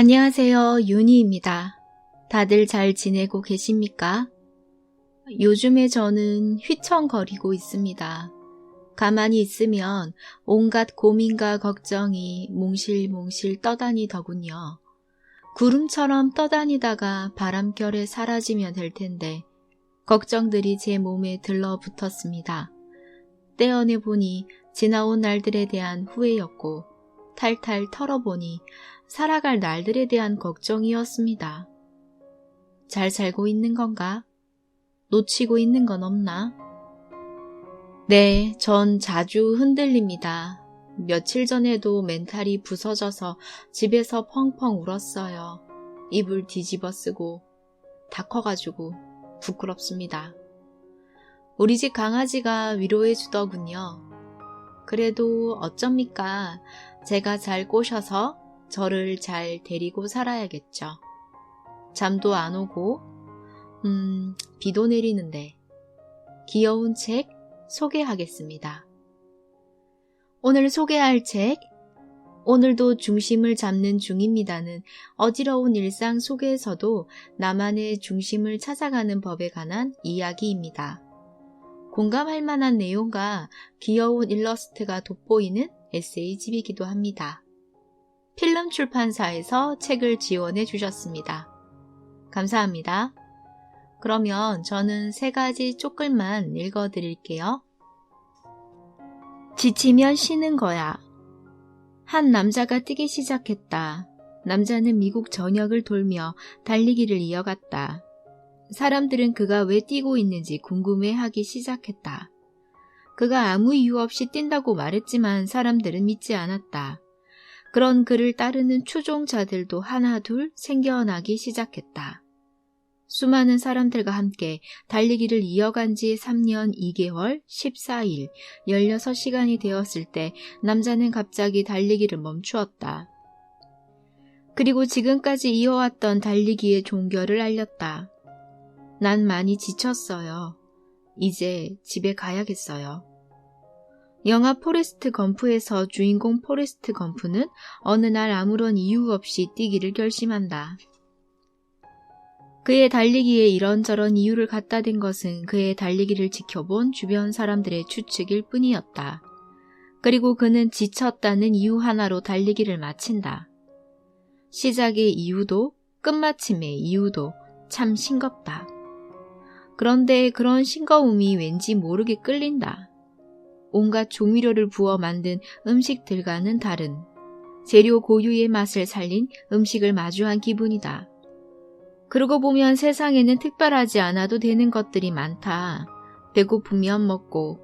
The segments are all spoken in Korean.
안녕하세요. 윤희입니다. 다들 잘 지내고 계십니까? 요즘에 저는 휘청거리고 있습니다. 가만히 있으면 온갖 고민과 걱정이 몽실몽실 떠다니더군요. 구름처럼 떠다니다가 바람결에 사라지면 될 텐데 걱정들이 제 몸에 들러붙었습니다. 떼어내 보니 지나온 날들에 대한 후회였고 탈탈 털어보니 살아갈 날들에 대한 걱정이었습니다. 잘 살고 있는 건가? 놓치고 있는 건 없나? 네, 전 자주 흔들립니다. 며칠 전에도 멘탈이 부서져서 집에서 펑펑 울었어요. 입을 뒤집어 쓰고 다 커가지고 부끄럽습니다. 우리 집 강아지가 위로해 주더군요. 그래도 어쩝니까? 제가 잘 꼬셔서 저를 잘 데리고 살아야겠죠. 잠도 안 오고, 음, 비도 내리는데. 귀여운 책 소개하겠습니다. 오늘 소개할 책, 오늘도 중심을 잡는 중입니다는 어지러운 일상 속에서도 나만의 중심을 찾아가는 법에 관한 이야기입니다. 공감할 만한 내용과 귀여운 일러스트가 돋보이는 에세이집이기도 합니다. 필름 출판사에서 책을 지원해 주셨습니다. 감사합니다. 그러면 저는 세 가지 쪽글만 읽어 드릴게요. 지치면 쉬는 거야. 한 남자가 뛰기 시작했다. 남자는 미국 전역을 돌며 달리기를 이어갔다. 사람들은 그가 왜 뛰고 있는지 궁금해 하기 시작했다. 그가 아무 이유 없이 뛴다고 말했지만 사람들은 믿지 않았다. 그런 그를 따르는 추종자들도 하나둘 생겨나기 시작했다. 수많은 사람들과 함께 달리기를 이어간 지 3년 2개월 14일 16시간이 되었을 때 남자는 갑자기 달리기를 멈추었다. 그리고 지금까지 이어왔던 달리기의 종결을 알렸다. 난 많이 지쳤어요. 이제 집에 가야겠어요. 영화 포레스트 검프에서 주인공 포레스트 검프는 어느 날 아무런 이유 없이 뛰기를 결심한다. 그의 달리기에 이런저런 이유를 갖다 댄 것은 그의 달리기를 지켜본 주변 사람들의 추측일 뿐이었다. 그리고 그는 지쳤다는 이유 하나로 달리기를 마친다. 시작의 이유도 끝마침의 이유도 참 싱겁다. 그런데 그런 싱거움이 왠지 모르게 끌린다. 온갖 조미료를 부어 만든 음식들과는 다른 재료 고유의 맛을 살린 음식을 마주한 기분이다. 그러고 보면 세상에는 특별하지 않아도 되는 것들이 많다. 배고프면 먹고,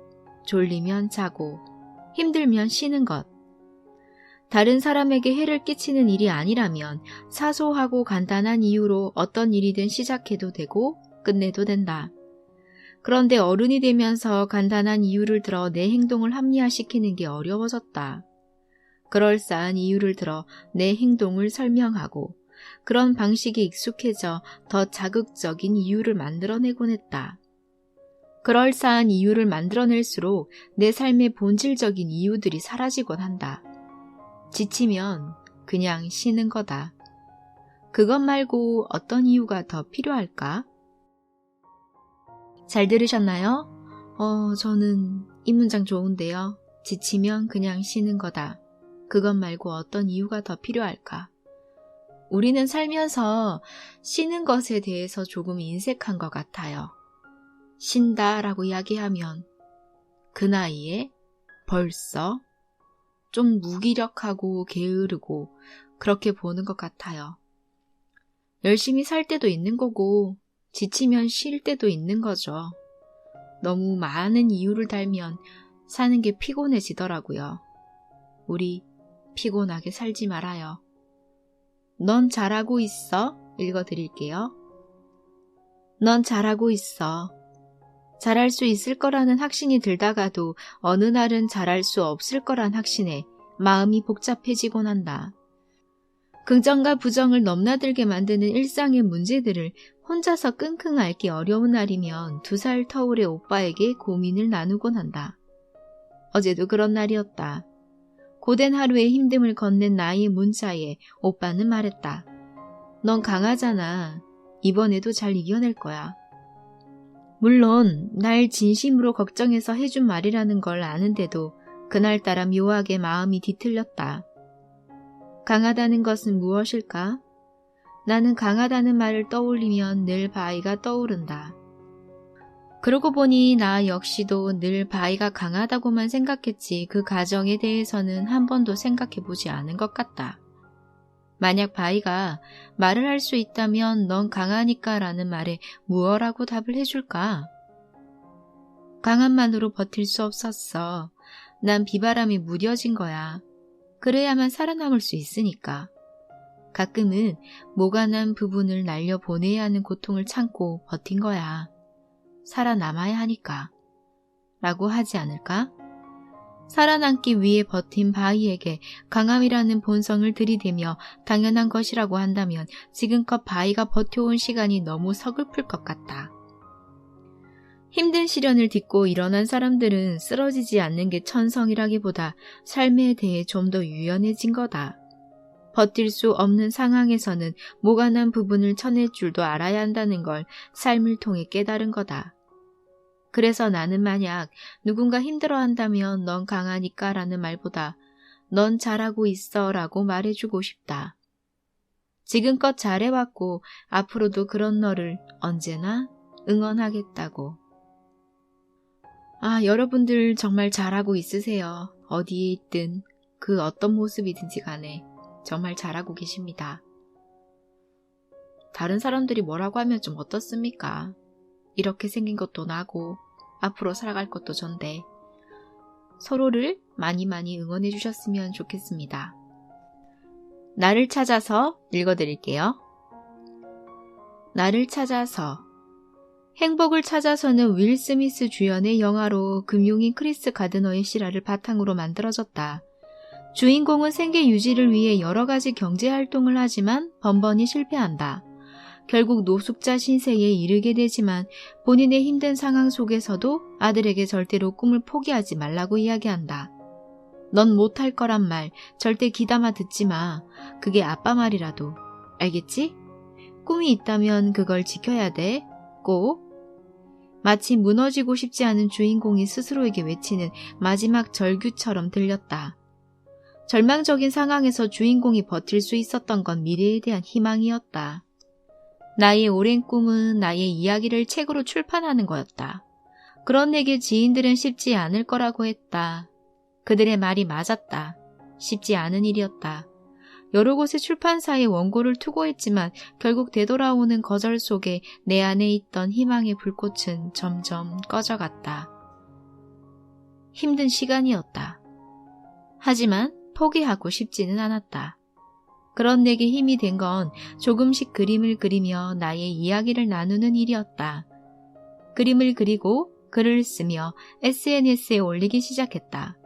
졸리면 자고, 힘들면 쉬는 것. 다른 사람에게 해를 끼치는 일이 아니라면 사소하고 간단한 이유로 어떤 일이든 시작해도 되고 끝내도 된다. 그런데 어른이 되면서 간단한 이유를 들어 내 행동을 합리화시키는 게 어려워졌다. 그럴싸한 이유를 들어 내 행동을 설명하고 그런 방식이 익숙해져 더 자극적인 이유를 만들어내곤 했다. 그럴싸한 이유를 만들어낼수록 내 삶의 본질적인 이유들이 사라지곤 한다. 지치면 그냥 쉬는 거다. 그것 말고 어떤 이유가 더 필요할까? 잘 들으셨나요? 어, 저는 이 문장 좋은데요. 지치면 그냥 쉬는 거다. 그것 말고 어떤 이유가 더 필요할까? 우리는 살면서 쉬는 것에 대해서 조금 인색한 것 같아요. 쉰다 라고 이야기하면 그 나이에 벌써 좀 무기력하고 게으르고 그렇게 보는 것 같아요. 열심히 살 때도 있는 거고 지치면 쉴 때도 있는 거죠. 너무 많은 이유를 달면 사는 게 피곤해지더라고요. 우리 피곤하게 살지 말아요. 넌 잘하고 있어? 읽어드릴게요. 넌 잘하고 있어. 잘할 수 있을 거라는 확신이 들다가도 어느 날은 잘할 수 없을 거란 확신에 마음이 복잡해지곤 한다. 긍정과 부정을 넘나들게 만드는 일상의 문제들을 혼자서 끙끙 앓기 어려운 날이면 두 살 터울의 오빠에게 고민을 나누곤 한다. 어제도 그런 날이었다. 고된 하루의 힘듦을 건넨 나의 문자에 오빠는 말했다. 넌 강하잖아. 이번에도 잘 이겨낼 거야. 물론 날 진심으로 걱정해서 해준 말이라는 걸 아는데도 그날따라 묘하게 마음이 뒤틀렸다. 강하다는 것은 무엇일까? 나는 강하다는 말을 떠올리면 늘 바위가 떠오른다. 그러고 보니 나 역시도 늘 바위가 강하다고만 생각했지 그 가정에 대해서는 한 번도 생각해 보지 않은 것 같다. 만약 바위가 말을 할 수 있다면 넌 강하니까 라는 말에 무엇라고 답을 해줄까? 강한 만으로 버틸 수 없었어. 난 비바람이 무뎌진 거야. 그래야만 살아남을 수 있으니까. 가끔은 모가 난 부분을 날려 보내야 하는 고통을 참고 버틴 거야. 살아남아야 하니까. 라고 하지 않을까? 살아남기 위해 버틴 바위에게 강함이라는 본성을 들이대며 당연한 것이라고 한다면 지금껏 바위가 버텨온 시간이 너무 서글플 것 같다. 힘든 시련을 딛고 일어난 사람들은 쓰러지지 않는 게 천성이라기보다 삶에 대해 좀 더 유연해진 거다. 버틸 수 없는 상황에서는 모가난 부분을 쳐낼 줄도 알아야 한다는 걸 삶을 통해 깨달은 거다. 그래서 나는 만약 누군가 힘들어 한다면 넌 강하니까 라는 말보다 넌 잘하고 있어 라고 말해주고 싶다. 지금껏 잘해왔고 앞으로도 그런 너를 언제나 응원하겠다고. 아, 여러분들 정말 잘하고 있으세요. 어디에 있든 그 어떤 모습이든지 간에 정말 잘하고 계십니다. 다른 사람들이 뭐라고 하면 좀 어떻습니까? 이렇게 생긴 것도 나고 앞으로 살아갈 것도 전데 서로를 많이 많이 응원해 주셨으면 좋겠습니다. 나를 찾아서 읽어드릴게요. 나를 찾아서 행복을 찾아서는 윌 스미스 주연의 영화로 금융인 크리스 가드너의 실화를 바탕으로 만들어졌다. 주인공은 생계 유지를 위해 여러 가지 경제 활동을 하지만 번번이 실패한다. 결국 노숙자 신세에 이르게 되지만 본인의 힘든 상황 속에서도 아들에게 절대로 꿈을 포기하지 말라고 이야기한다. 넌 못할 거란 말 절대 기담아 듣지 마. 그게 아빠 말이라도. 알겠지? 꿈이 있다면 그걸 지켜야 돼. 꼭. 마치 무너지고 싶지 않은 주인공이 스스로에게 외치는 마지막 절규처럼 들렸다. 절망적인 상황에서 주인공이 버틸 수 있었던 건 미래에 대한 희망이었다. 나의 오랜 꿈은 나의 이야기를 책으로 출판하는 거였다. 그런 내게 지인들은 쉽지 않을 거라고 했다. 그들의 말이 맞았다. 쉽지 않은 일이었다. 여러 곳의 출판사에 원고를 투고했지만 결국 되돌아오는 거절 속에 내 안에 있던 희망의 불꽃은 점점 꺼져갔다. 힘든 시간이었다. 하지만 포기하고 싶지는 않았다. 그런 내게 힘이 된 건 조금씩 그림을 그리며 나의 이야기를 나누는 일이었다. 그림을 그리고 글을 쓰며 SNS에 올리기 시작했다.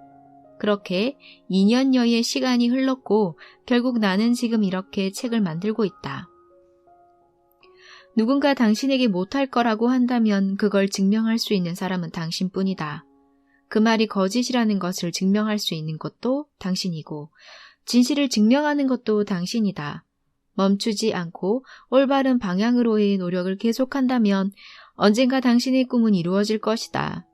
그렇게 2년여의 시간이 흘렀고 결국 나는 지금 이렇게 책을 만들고 있다. 누군가 당신에게 못할 거라고 한다면 그걸 증명할 수 있는 사람은 당신뿐이다. 그 말이 거짓이라는 것을 증명할 수 있는 것도 당신이고 진실을 증명하는 것도 당신이다. 멈추지 않고 올바른 방향으로의 노력을 계속한다면 언젠가 당신의 꿈은 이루어질 것이다.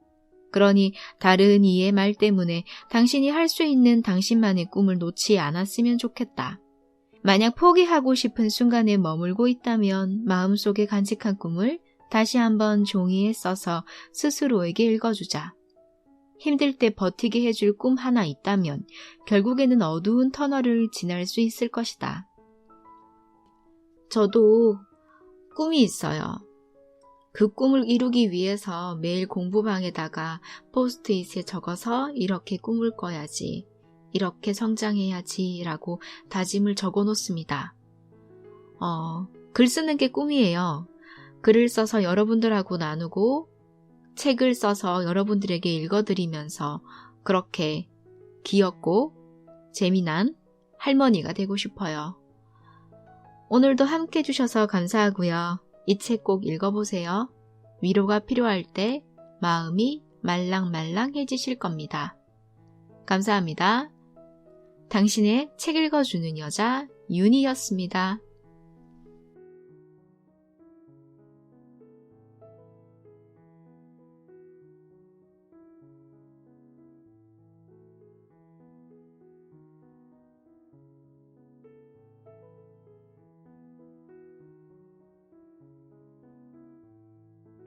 그러니 다른 이의 말 때문에 당신이 할 수 있는 당신만의 꿈을 놓지 않았으면 좋겠다. 만약 포기하고 싶은 순간에 머물고 있다면 마음속에 간직한 꿈을 다시 한번 종이에 써서 스스로에게 읽어주자. 힘들 때 버티게 해줄 꿈 하나 있다면 결국에는 어두운 터널을 지날 수 있을 것이다. 저도 꿈이 있어요. 그 꿈을 이루기 위해서 매일 공부방에다가 포스트잇에 적어서 이렇게 꿈을 꿔야지, 이렇게 성장해야지 라고 다짐을 적어 놓습니다. 어, 글 쓰는 게 꿈이에요. 글을 써서 여러분들하고 나누고 책을 써서 여러분들에게 읽어드리면서 그렇게 귀엽고 재미난 할머니가 되고 싶어요. 오늘도 함께 해주셔서 감사하고요. 이 책 꼭 읽어보세요. 위로가 필요할 때 마음이 말랑말랑해지실 겁니다. 감사합니다. 당신의 책 읽어주는 여자 윤이었습니다.